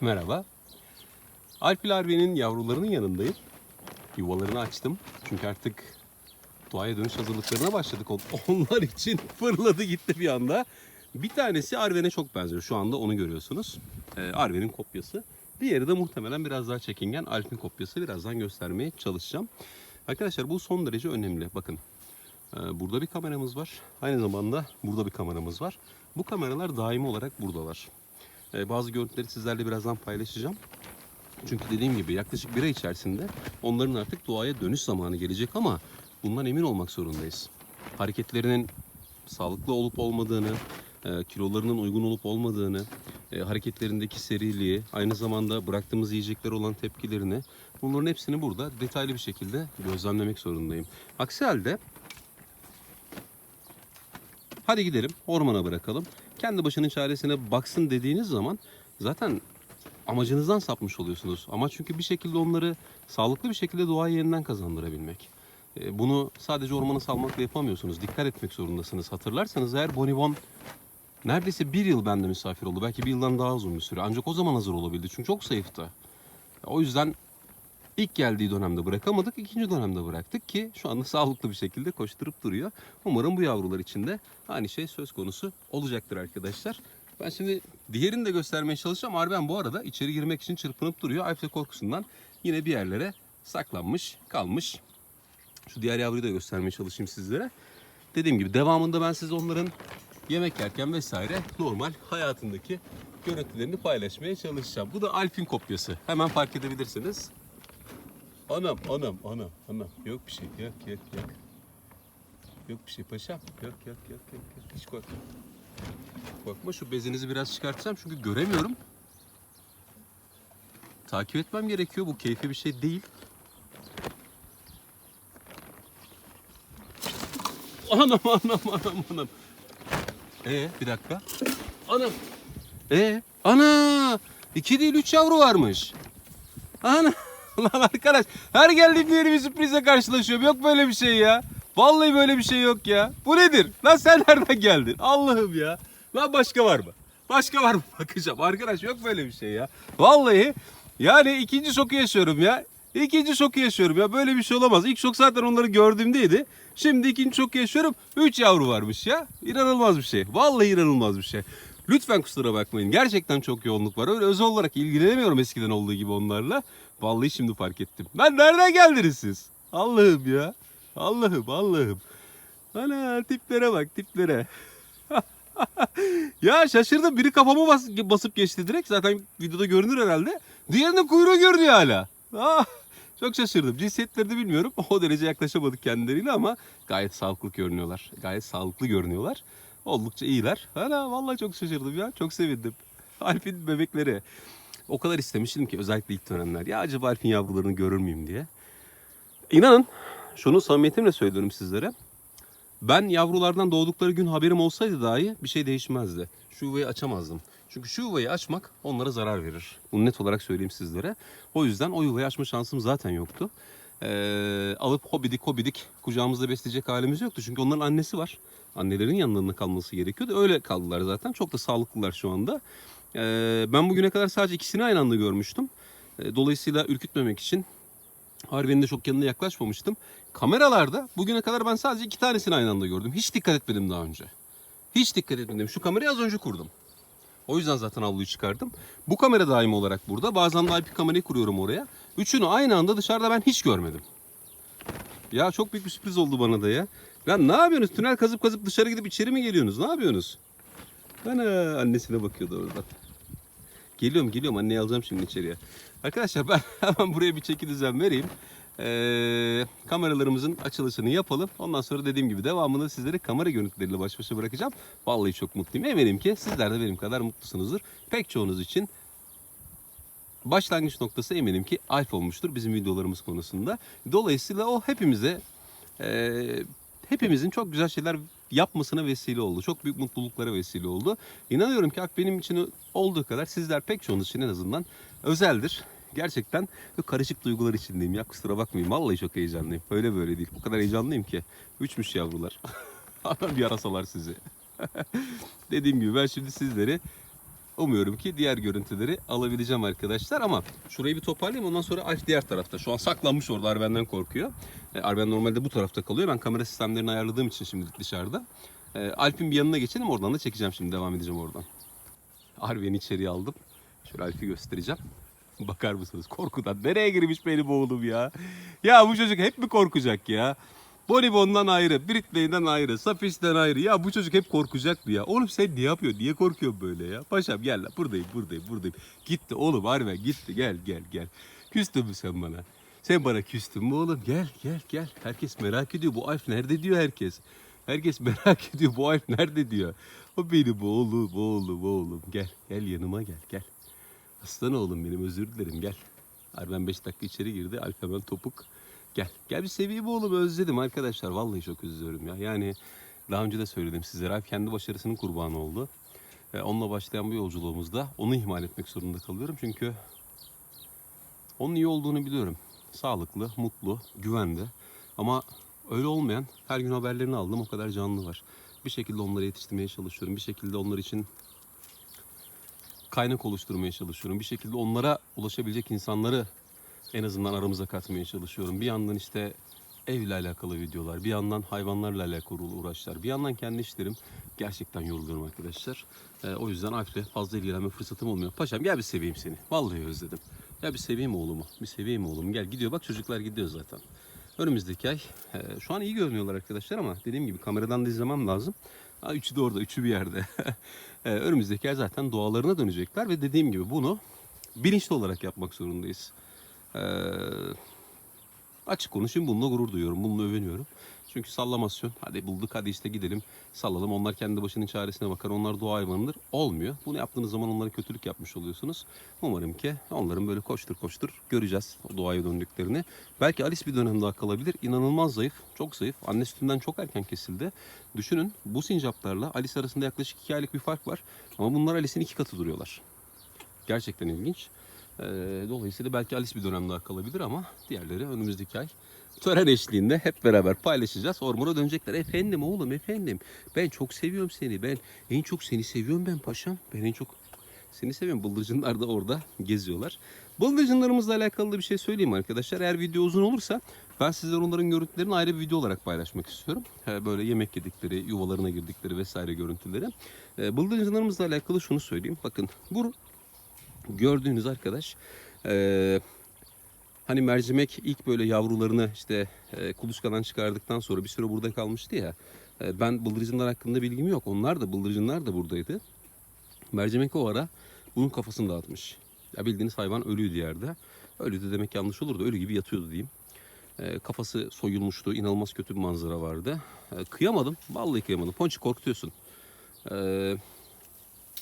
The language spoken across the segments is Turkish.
Merhaba. Alpil Harbiye'nin yavrularının yanındayım. Yuvalarını açtım. Çünkü artık doğaya dönüş hazırlıklarına başladık. On- Onlar için fırladı gitti bir anda. Bir tanesi Arven'e çok benziyor. Şu anda onu görüyorsunuz. Ee, Arven'in kopyası. Diğeri de muhtemelen biraz daha çekingen Alp'in kopyası. Birazdan göstermeye çalışacağım. Arkadaşlar bu son derece önemli. Bakın ee, Burada bir kameramız var. Aynı zamanda burada bir kameramız var. Bu kameralar daimi olarak buradalar. Ee, Bazı görüntüleri sizlerle birazdan paylaşacağım. Çünkü dediğim gibi yaklaşık bir ay içerisinde onların artık doğaya dönüş zamanı gelecek ama bundan emin olmak zorundayız. Hareketlerinin sağlıklı olup olmadığını, e, kilolarının uygun olup olmadığını, e, hareketlerindeki seriliği, aynı zamanda bıraktığımız yiyecekler olan tepkilerini bunların hepsini burada detaylı bir şekilde gözlemlemek zorundayım. Aksi halde hadi gidelim ormana bırakalım. Kendi başının çaresine baksın dediğiniz zaman zaten amacınızdan sapmış oluyorsunuz. Ama çünkü bir şekilde onları sağlıklı bir şekilde doğaya yeniden kazandırabilmek. E, Bunu sadece ormana salmakla yapamıyorsunuz. Dikkat etmek zorundasınız. Hatırlarsanız eğer Bonibon neredeyse bir yıl bende misafir oldu. Belki bir yıldan daha uzun bir süre. Ancak o zaman hazır olabildi. Çünkü çok zayıftı. O yüzden ilk geldiği dönemde bırakamadık. ikinci dönemde bıraktık ki şu anda sağlıklı bir şekilde koşturup duruyor. Umarım bu yavrular için de aynı şey söz konusu olacaktır arkadaşlar. Ben şimdi diğerini de göstermeye çalışacağım. Arben bu arada içeri girmek için çırpınıp duruyor. Alfre korkusundan yine bir yerlere saklanmış, kalmış. Şu diğer yavruyu da göstermeye çalışayım sizlere. Dediğim gibi devamında ben size onların yemek yerken vesaire normal hayatındaki görüntülerini paylaşmaya çalışacağım. Bu da Alp'in kopyası. Hemen fark edebilirsiniz. Anam, anam, anam, anam. Yok bir şey, yok, yok, yok. Yok bir şey paşam. Yok, yok, yok, yok, yok. Hiç korkma. Korkma şu bezinizi biraz çıkartacağım çünkü göremiyorum. Takip etmem gerekiyor. Bu keyfi bir şey değil. Anam, anam, anam, anam. Ee, bir dakika. Anam. Ee, ana. İki değil üç yavru varmış. Ana. Lan arkadaş her geldiğimde yeni bir sürprizle karşılaşıyorum. Yok böyle bir şey ya. Vallahi böyle bir şey yok ya. Bu nedir? Lan sen nereden geldin? Allah'ım ya. Lan başka var mı? Başka var mı? Bakacağım. Arkadaş yok böyle bir şey ya. Vallahi yani ikinci şoku yaşıyorum ya. İkinci şoku yaşıyorum ya. Böyle bir şey olamaz. İlk şok zaten onları gördüğümdeydi. Şimdi ikinci şoku yaşıyorum. Üç yavru varmış ya. İnanılmaz bir şey. Vallahi inanılmaz bir şey. Lütfen kusura bakmayın. Gerçekten çok yoğunluk var. Öyle özel olarak ilgilenemiyorum eskiden olduğu gibi onlarla. Vallahi şimdi fark ettim. Ben nereden geldiniz siz? Allah'ım ya. Allah'ım Allah'ım. Ana tiplere bak tiplere. ya şaşırdım. Biri kafama bas, basıp geçti direkt. Zaten videoda görünür herhalde. Diğerinin kuyruğu görünüyor hala. Ah, çok şaşırdım. Cinsiyetlerini bilmiyorum. O derece yaklaşamadık kendileriyle ama gayet sağlıklı görünüyorlar. Gayet sağlıklı görünüyorlar. Oldukça iyiler. Ana vallahi çok şaşırdım ya. Çok sevindim. Alp'in bebekleri. O kadar istemiştim ki özellikle ilk dönemler. Ya acaba Alp'in yavrularını görür müyüm diye. İnanın şunu samimiyetimle söylüyorum sizlere. Ben yavrulardan doğdukları gün haberim olsaydı dahi bir şey değişmezdi. Şu yuvayı açamazdım. Çünkü şu yuvayı açmak onlara zarar verir. Bunu net olarak söyleyeyim sizlere. O yüzden o yuvayı açma şansım zaten yoktu. Ee, alıp hobidik hobidik kucağımızda besleyecek halimiz yoktu. Çünkü onların annesi var. Annelerin yanlarında kalması gerekiyordu. Öyle kaldılar zaten. Çok da sağlıklılar şu anda. Ee, ben bugüne kadar sadece ikisini aynı anda görmüştüm. Ee, dolayısıyla ürkütmemek için Harbiye'nin de çok yanına yaklaşmamıştım. Kameralarda bugüne kadar ben sadece iki tanesini aynı anda gördüm. Hiç dikkat etmedim daha önce. Hiç dikkat etmedim. Şu kamerayı az önce kurdum. O yüzden zaten avluyu çıkardım. Bu kamera daimi olarak burada. Bazen de IP kamerayı kuruyorum oraya. Üçünü aynı anda dışarıda ben hiç görmedim. Ya çok büyük bir sürpriz oldu bana da ya. Lan ne yapıyorsunuz? Tünel kazıp kazıp dışarı gidip içeri mi geliyorsunuz? Ne yapıyorsunuz? Ana annesine bakıyordu oradan. Geliyorum geliyorum anneyi alacağım şimdi içeriye. Arkadaşlar ben hemen buraya bir çeki düzen vereyim. Ee, kameralarımızın açılışını yapalım. Ondan sonra dediğim gibi devamını sizlere kamera görüntüleriyle baş başa bırakacağım. Vallahi çok mutluyum. Eminim ki sizler de benim kadar mutlusunuzdur. Pek çoğunuz için başlangıç noktası eminim ki Alp olmuştur bizim videolarımız konusunda. Dolayısıyla o hepimize e, hepimizin çok güzel şeyler yapmasına vesile oldu. Çok büyük mutluluklara vesile oldu. İnanıyorum ki Ak benim için olduğu kadar sizler pek çoğunuz için en azından özeldir. Gerçekten karışık duygular içindeyim ya kusura bakmayın. Vallahi çok heyecanlıyım. Öyle böyle değil. O kadar heyecanlıyım ki. Üçmüş yavrular. bir arasalar sizi. Dediğim gibi ben şimdi sizleri Umuyorum ki diğer görüntüleri alabileceğim arkadaşlar ama şurayı bir toparlayayım ondan sonra Alp diğer tarafta. Şu an saklanmış orada Arben'den korkuyor. E, Arben normalde bu tarafta kalıyor. Ben kamera sistemlerini ayarladığım için şimdilik dışarıda. E, Alp'in bir yanına geçelim oradan da çekeceğim şimdi devam edeceğim oradan. Arben'i içeriye aldım. Şöyle Alp'i göstereceğim. Bakar mısınız korkudan nereye girmiş benim oğlum ya. Ya bu çocuk hep mi korkacak ya? Bonibon'dan ayrı, Britney'den ayrı, Safis'ten ayrı. Ya bu çocuk hep korkacak mı ya? Oğlum sen ne yapıyorsun? Niye korkuyorsun böyle ya? Paşam gel lan buradayım, buradayım, buradayım. Gitti oğlum harbi gitti. Gel, gel, gel. Küstün mü sen bana? Sen bana küstün mü oğlum? Gel, gel, gel. Herkes merak ediyor. Bu Alf nerede diyor herkes. Herkes merak ediyor. Bu Alf nerede diyor. O benim oğlum, oğlum, oğlum. Gel, gel yanıma gel, gel. Aslan oğlum benim özür dilerim gel. Arben 5 dakika içeri girdi. Alp hemen topuk. Gel. Gel bir seveyim oğlum özledim arkadaşlar. Vallahi çok özlüyorum ya. Yani daha önce de söyledim sizlere. Alp kendi başarısının kurbanı oldu. Ve onunla başlayan bu yolculuğumuzda onu ihmal etmek zorunda kalıyorum. Çünkü onun iyi olduğunu biliyorum. Sağlıklı, mutlu, güvende. Ama öyle olmayan her gün haberlerini aldım. O kadar canlı var. Bir şekilde onları yetiştirmeye çalışıyorum. Bir şekilde onlar için kaynak oluşturmaya çalışıyorum. Bir şekilde onlara ulaşabilecek insanları en azından aramıza katmaya çalışıyorum. Bir yandan işte evle alakalı videolar, bir yandan hayvanlarla alakalı uğraşlar, bir yandan kendi işlerim. Gerçekten yoruluyorum arkadaşlar. Ee, o yüzden Alp'le fazla ilgilenme fırsatım olmuyor. Paşam gel bir seveyim seni. Vallahi özledim. Gel bir seveyim oğlumu. Bir seveyim oğlumu. Gel gidiyor bak çocuklar gidiyor zaten. Önümüzdeki ay. e, şu an iyi görünüyorlar arkadaşlar ama dediğim gibi kameradan da izlemem lazım. Ha, üçü de orada, üçü bir yerde. E, önümüzdeki ay zaten doğalarına dönecekler ve dediğim gibi bunu bilinçli olarak yapmak zorundayız. Ee, açık konuşayım bununla gurur duyuyorum, bununla övünüyorum. Çünkü sallamasyon, hadi bulduk hadi işte gidelim sallalım. Onlar kendi başının çaresine bakar, onlar doğa hayvanıdır. Olmuyor. Bunu yaptığınız zaman onlara kötülük yapmış oluyorsunuz. Umarım ki onların böyle koştur koştur göreceğiz o doğaya döndüklerini. Belki Alice bir dönem daha kalabilir. İnanılmaz zayıf, çok zayıf. Anne sütünden çok erken kesildi. Düşünün bu sincaplarla Alice arasında yaklaşık 2 aylık bir fark var. Ama bunlar Alice'in iki katı duruyorlar. Gerçekten ilginç. Ee, dolayısıyla belki Alice bir dönem daha kalabilir ama diğerleri önümüzdeki ay tören eşliğinde hep beraber paylaşacağız. Ormana dönecekler. Efendim oğlum efendim. Ben çok seviyorum seni. Ben en çok seni seviyorum ben paşam. Ben en çok seni seviyorum. Bıldırcınlar da orada geziyorlar. Bıldırcınlarımızla alakalı da bir şey söyleyeyim arkadaşlar. Eğer video uzun olursa ben sizlere onların görüntülerini ayrı bir video olarak paylaşmak istiyorum. Ee, Böyle yemek yedikleri, yuvalarına girdikleri vesaire görüntüleri. Ee, Bıldırcınlarımızla alakalı şunu söyleyeyim. Bakın bu gördüğünüz arkadaş eee, hani mercimek ilk böyle yavrularını işte e, kuluçkadan çıkardıktan sonra bir süre burada kalmıştı ya. E, ben bıldırcınlar hakkında bilgim yok. Onlar da bıldırcınlar da buradaydı. Mercimek o ara bunun kafasını dağıtmış. Ya bildiğiniz hayvan ölüydü yerde. Ölüydü demek yanlış olur da ölü gibi yatıyordu diyeyim. E, kafası soyulmuştu. inanılmaz kötü bir manzara vardı. E, kıyamadım. Vallahi kıyamadım. Ponçik korkutuyorsun. Eee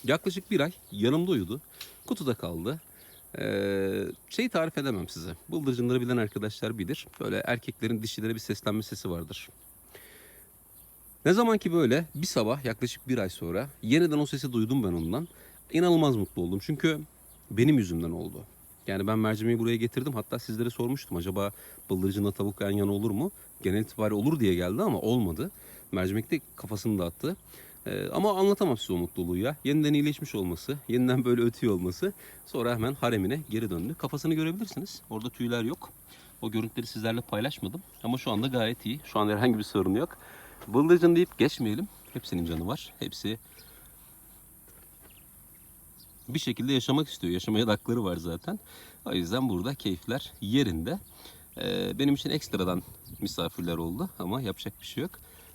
Yaklaşık bir ay yanımda uyudu. Kutuda kaldı. Ee, şeyi tarif edemem size. Bıldırcınları bilen arkadaşlar bilir. Böyle erkeklerin dişilere bir seslenme sesi vardır. Ne zaman ki böyle bir sabah yaklaşık bir ay sonra yeniden o sesi duydum ben ondan. İnanılmaz mutlu oldum. Çünkü benim yüzümden oldu. Yani ben mercimeği buraya getirdim. Hatta sizlere sormuştum. Acaba bıldırcınla tavuk yan yana olur mu? Genel itibariyle olur diye geldi ama olmadı. Mercimek de kafasını dağıttı. Ee, ama anlatamam size o mutluluğu ya. Yeniden iyileşmiş olması, yeniden böyle ötüyor olması. Sonra hemen haremine geri döndü. Kafasını görebilirsiniz. Orada tüyler yok. O görüntüleri sizlerle paylaşmadım. Ama şu anda gayet iyi. Şu an herhangi bir sorun yok. Bıldırcın deyip geçmeyelim. Hepsinin canı var. Hepsi bir şekilde yaşamak istiyor. Yaşamaya da hakları var zaten. O yüzden burada keyifler yerinde. Ee, benim için ekstradan misafirler oldu ama yapacak bir şey yok.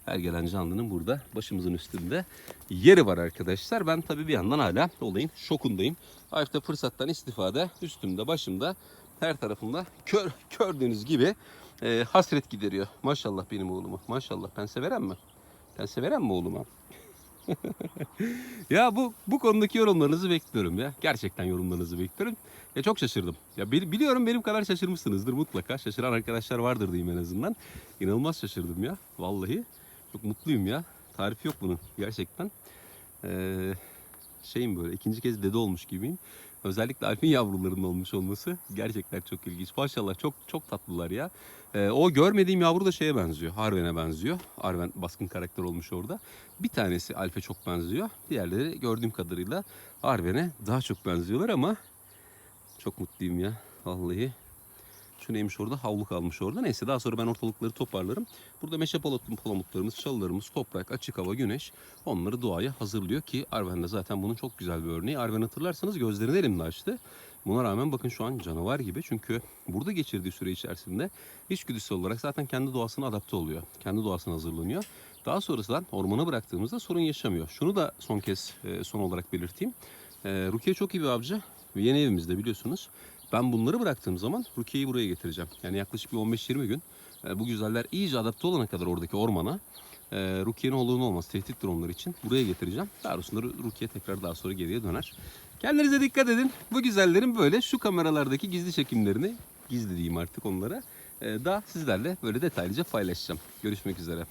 Her gelen canlının burada başımızın üstünde yeri var arkadaşlar. Ben tabii bir yandan hala olayın şokundayım. Arif'te fırsattan istifade üstümde başımda her tarafımda kör, gördüğünüz gibi e, hasret gideriyor. Maşallah benim oğluma. Maşallah. Ben severem mi? Ben severem mi oğluma? ya bu bu konudaki yorumlarınızı bekliyorum ya. Gerçekten yorumlarınızı bekliyorum. Ya çok şaşırdım. Ya bil- biliyorum benim kadar şaşırmışsınızdır mutlaka. Şaşıran arkadaşlar vardır diyeyim en azından. İnanılmaz şaşırdım ya. Vallahi çok mutluyum ya. Tarifi yok bunun gerçekten. Ee, şeyim böyle ikinci kez dede olmuş gibiyim. Özellikle Alp'in yavrularının olmuş olması gerçekten çok ilginç. Maşallah çok çok tatlılar ya. Ee, o görmediğim yavru da şeye benziyor. Arven'e benziyor. Arven baskın karakter olmuş orada. Bir tanesi Alp'e çok benziyor. Diğerleri gördüğüm kadarıyla Arben'e daha çok benziyorlar ama çok mutluyum ya vallahi. Neymiş orada? Havlu kalmış orada. Neyse daha sonra ben ortalıkları toparlarım. Burada meşe palamut- palamutlarımız, çalılarımız, toprak, açık hava, güneş onları doğaya hazırlıyor ki Arven de zaten bunun çok güzel bir örneği. Arven hatırlarsanız gözlerini elimle açtı. Buna rağmen bakın şu an canavar gibi çünkü burada geçirdiği süre içerisinde içgüdüsel olarak zaten kendi doğasına adapte oluyor. Kendi doğasına hazırlanıyor. Daha sonrasında ormana bıraktığımızda sorun yaşamıyor. Şunu da son kez e, son olarak belirteyim. E, Rukiye çok iyi bir avcı yeni evimizde biliyorsunuz. Ben bunları bıraktığım zaman Rukiye'yi buraya getireceğim. Yani yaklaşık bir 15-20 gün e, bu güzeller iyice adapte olana kadar oradaki ormana e, Rukiye'nin olduğunu olmaz tehdittir onlar için. Buraya getireceğim. Daha sonra Rukiye tekrar daha sonra geriye döner. Kendinize dikkat edin. Bu güzellerin böyle şu kameralardaki gizli çekimlerini gizli diyeyim artık onlara. e, da sizlerle böyle detaylıca paylaşacağım. Görüşmek üzere.